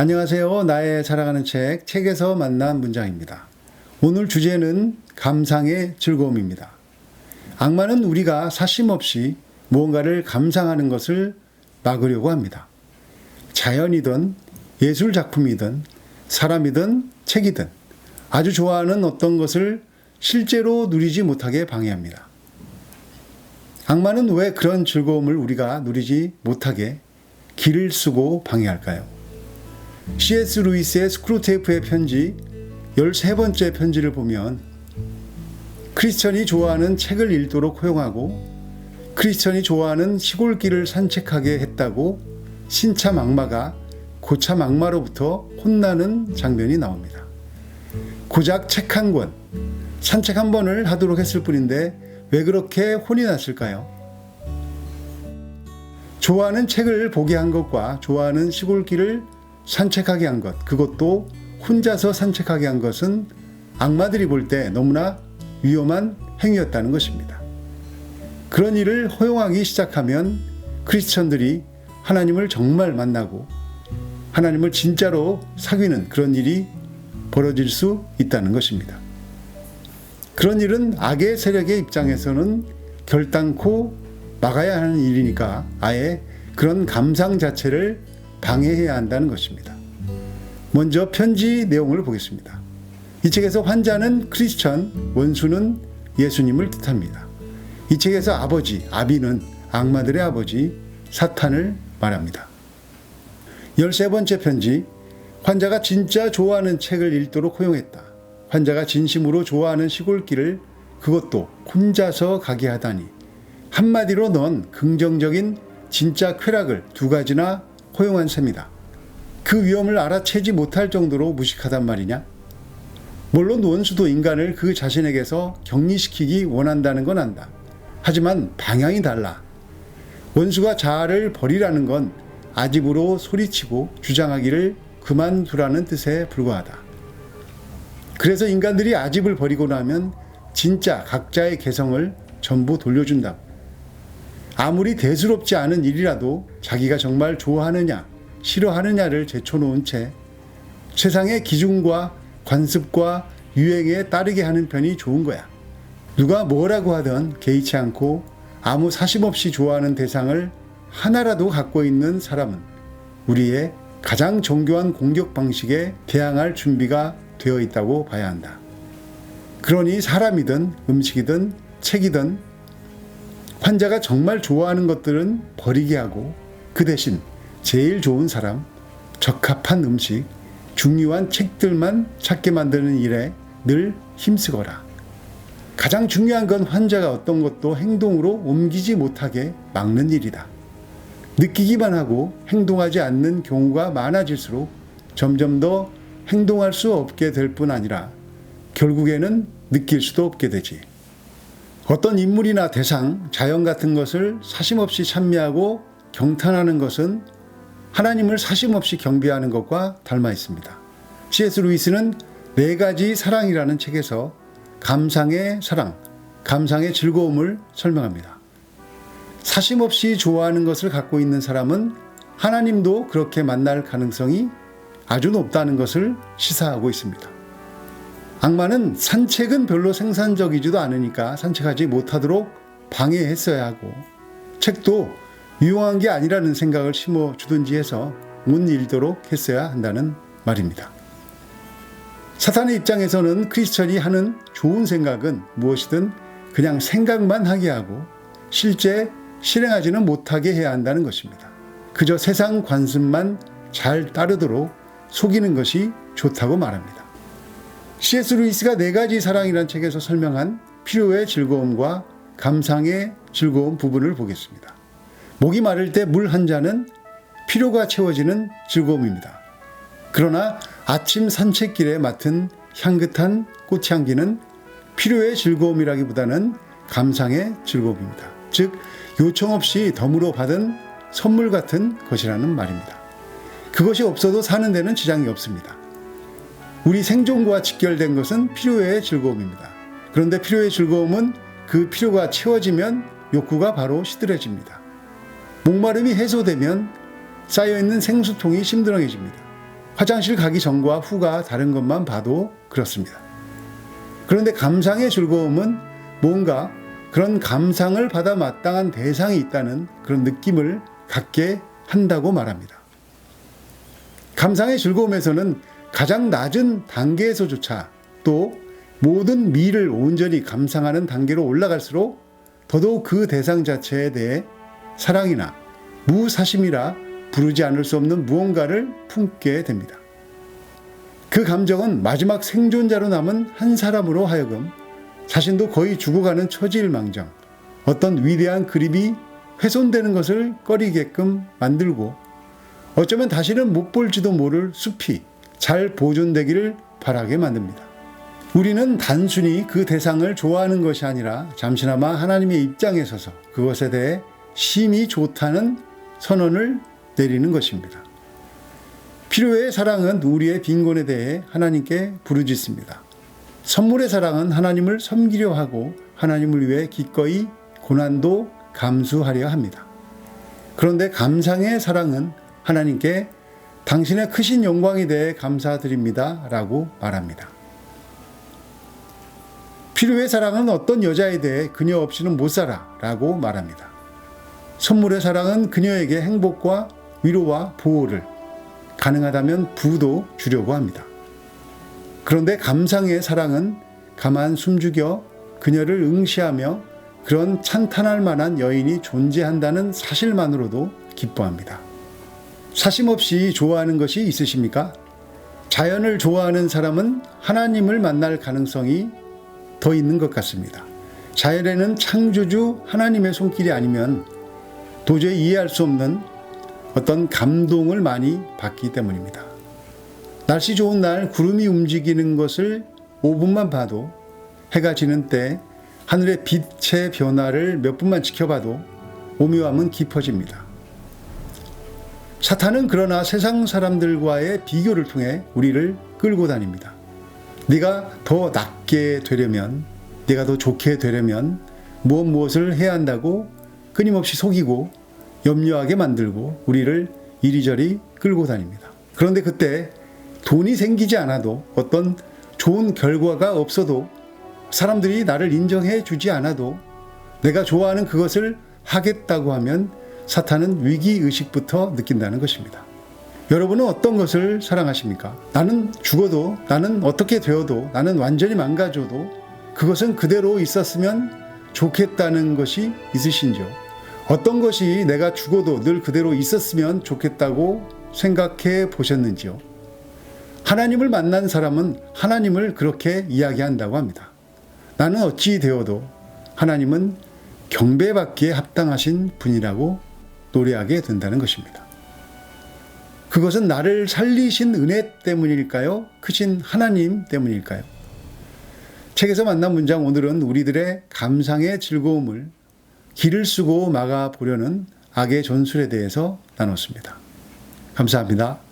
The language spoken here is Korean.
안녕하세요. 나의 사랑하는 책, 책에서 만난 문장입니다. 오늘 주제는 감상의 즐거움입니다. 악마는 우리가 사심 없이 무언가를 감상하는 것을 막으려고 합니다. 자연이든 예술 작품이든 사람이든 책이든 아주 좋아하는 어떤 것을 실제로 누리지 못하게 방해합니다. 악마는 왜 그런 즐거움을 우리가 누리지 못하게 길을 쓰고 방해할까요? C.S. 루이스의 스크루테이프의 편지 13번째 편지를 보면 크리스천이 좋아하는 책을 읽도록 허용하고 크리스천이 좋아하는 시골길을 산책하게 했다고 신참 악마가 고참 악마로부터 혼나는 장면이 나옵니다. 고작 책 한 권, 산책 한 번을 하도록 했을 뿐인데 왜 그렇게 혼이 났을까요? 좋아하는 책을 보게 한 것과 좋아하는 시골길을 산책하게 한 것, 그것도 혼자서 산책하게 한 것은 악마들이 볼 때 너무나 위험한 행위였다는 것입니다. 그런 일을 허용하기 시작하면 크리스천들이 하나님을 정말 만나고 하나님을 진짜로 사귀는 그런 일이 벌어질 수 있다는 것입니다. 그런 일은 악의 세력의 입장에서는 결단코 막아야 하는 일이니까 아예 그런 감상 자체를 방해해야 한다는 것입니다. 먼저 편지 내용을 보겠습니다. 이 책에서 환자는 크리스천, 원수는 예수님을 뜻합니다. 이 책에서 아버지, 아비는 악마들의 아버지, 사탄을 말합니다. 13번째 편지, 환자가 진짜 좋아하는 책을 읽도록 허용했다. 환자가 진심으로 좋아하는 시골길을 그것도 혼자서 가게 하다니. 한마디로 넌 긍정적인 진짜 쾌락을 두 가지나 허용한 셈이다. 그 위험을 알아채지 못할 정도로 무식하단 말이냐? 물론 원수도 인간을 그 자신에게서 격리시키기 원한다는 건 안다. 하지만 방향이 달라. 원수가 자아를 버리라는 건 아집으로 소리치고 주장하기를 그만두라는 뜻에 불과하다. 그래서 인간들이 아집을 버리고 나면 진짜 각자의 개성을 전부 돌려준다. 아무리 대수롭지 않은 일이라도 자기가 정말 좋아하느냐, 싫어하느냐를 제쳐놓은 채 세상의 기준과 관습과 유행에 따르게 하는 편이 좋은 거야. 누가 뭐라고 하든 개의치 않고 아무 사심 없이 좋아하는 대상을 하나라도 갖고 있는 사람은 우리의 가장 정교한 공격 방식에 대항할 준비가 되어 있다고 봐야 한다. 그러니 사람이든 음식이든 책이든 환자가 정말 좋아하는 것들은 버리게 하고 그 대신 제일 좋은 사람, 적합한 음식, 중요한 책들만 찾게 만드는 일에 늘 힘쓰거라. 가장 중요한 건 환자가 어떤 것도 행동으로 옮기지 못하게 막는 일이다. 느끼기만 하고 행동하지 않는 경우가 많아질수록 점점 더 행동할 수 없게 될 뿐 아니라 결국에는 느낄 수도 없게 되지. 어떤 인물이나 대상, 자연 같은 것을 사심없이 찬미하고 경탄하는 것은 하나님을 사심없이 경배하는 것과 닮아 있습니다. C.S. 루이스는 네 가지 사랑이라는 책에서 감상의 사랑, 감상의 즐거움을 설명합니다. 사심없이 좋아하는 것을 갖고 있는 사람은 하나님도 그렇게 만날 가능성이 아주 높다는 것을 시사하고 있습니다. 악마는 산책은 별로 생산적이지도 않으니까 산책하지 못하도록 방해했어야 하고 책도 유용한 게 아니라는 생각을 심어 주든지 해서 못 읽도록 했어야 한다는 말입니다. 사탄의 입장에서는 크리스천이 하는 좋은 생각은 무엇이든 그냥 생각만 하게 하고 실제 실행하지는 못하게 해야 한다는 것입니다. 그저 세상 관습만 잘 따르도록 속이는 것이 좋다고 말합니다. C.S. 루이스가 네 가지 사랑이라는 책에서 설명한 필요의 즐거움과 감상의 즐거움 부분을 보겠습니다. 목이 마를 때 물 한 잔은 필요가 채워지는 즐거움입니다. 그러나 아침 산책길에 맡은 향긋한 꽃향기는 필요의 즐거움이라기보다는 감상의 즐거움입니다. 즉, 요청 없이 덤으로 받은 선물 같은 것이라는 말입니다. 그것이 없어도 사는 데는 지장이 없습니다. 우리 생존과 직결된 것은 필요의 즐거움입니다. 그런데 필요의 즐거움은 그 필요가 채워지면 욕구가 바로 시들해집니다. 목마름이 해소되면 쌓여있는 생수통이 심드렁해집니다. 화장실 가기 전과 후가 다른 것만 봐도 그렇습니다. 그런데 감상의 즐거움은 뭔가 그런 감상을 받아 마땅한 대상이 있다는 그런 느낌을 갖게 한다고 말합니다. 감상의 즐거움에서는 가장 낮은 단계에서조차 또 모든 미를 온전히 감상하는 단계로 올라갈수록 더더욱 그 대상 자체에 대해 사랑이나 무사심이라 부르지 않을 수 없는 무언가를 품게 됩니다. 그 감정은 마지막 생존자로 남은 한 사람으로 하여금 자신도 거의 죽어가는 처지일 망정 어떤 위대한 그림이 훼손되는 것을 꺼리게끔 만들고 어쩌면 다시는 못 볼지도 모를 숲이 잘 보존되기를 바라게 만듭니다. 우리는 단순히 그 대상을 좋아하는 것이 아니라 잠시나마 하나님의 입장에 서서 그것에 대해 심히 좋다는 선언을 내리는 것입니다. 필요의 사랑은 우리의 빈곤에 대해 하나님께 부르짖습니다. 선물의 사랑은 하나님을 섬기려 하고 하나님을 위해 기꺼이 고난도 감수하려 합니다. 그런데 감상의 사랑은 하나님께 당신의 크신 영광에 대해 감사드립니다. 라고 말합니다. 필요의 사랑은 어떤 여자에 대해 그녀 없이는 못 살아 라고 말합니다. 선물의 사랑은 그녀에게 행복과 위로와 보호를 가능하다면 부도 주려고 합니다. 그런데 감상의 사랑은 가만 숨죽여 그녀를 응시하며 그런 찬탄할 만한 여인이 존재한다는 사실만으로도 기뻐합니다. 사심 없이 좋아하는 것이 있으십니까? 자연을 좋아하는 사람은 하나님을 만날 가능성이 더 있는 것 같습니다. 자연에는 창조주 하나님의 손길이 아니면 도저히 이해할 수 없는 어떤 감동을 많이 받기 때문입니다. 날씨 좋은 날 구름이 움직이는 것을 5분만 봐도 해가 지는 때 하늘의 빛의 변화를 몇 분만 지켜봐도 오묘함은 깊어집니다. 사탄은 그러나 세상 사람들과의 비교를 통해 우리를 끌고 다닙니다. 네가 더 낫게 되려면, 네가 더 좋게 되려면 무엇 무엇을 해야 한다고 끊임없이 속이고 염려하게 만들고 우리를 이리저리 끌고 다닙니다. 그런데 그때 돈이 생기지 않아도 어떤 좋은 결과가 없어도 사람들이 나를 인정해 주지 않아도 내가 좋아하는 그것을 하겠다고 하면 사탄은 위기 의식부터 느낀다는 것입니다. 여러분은 어떤 것을 사랑하십니까? 나는 죽어도, 나는 어떻게 되어도, 나는 완전히 망가져도 그것은 그대로 있었으면 좋겠다는 것이 있으신지요? 어떤 것이 내가 죽어도 늘 그대로 있었으면 좋겠다고 생각해 보셨는지요? 하나님을 만난 사람은 하나님을 그렇게 이야기한다고 합니다. 나는 어찌 되어도 하나님은 경배받기에 합당하신 분이라고 노래하게 된다는 것입니다. 그것은 나를 살리신 은혜 때문일까요? 크신 하나님 때문일까요? 책에서 만난 문장 오늘은 우리들의 감상의 즐거움을 길을 쓰고 막아 보려는 악의 전술에 대해서 나눴습니다. 감사합니다.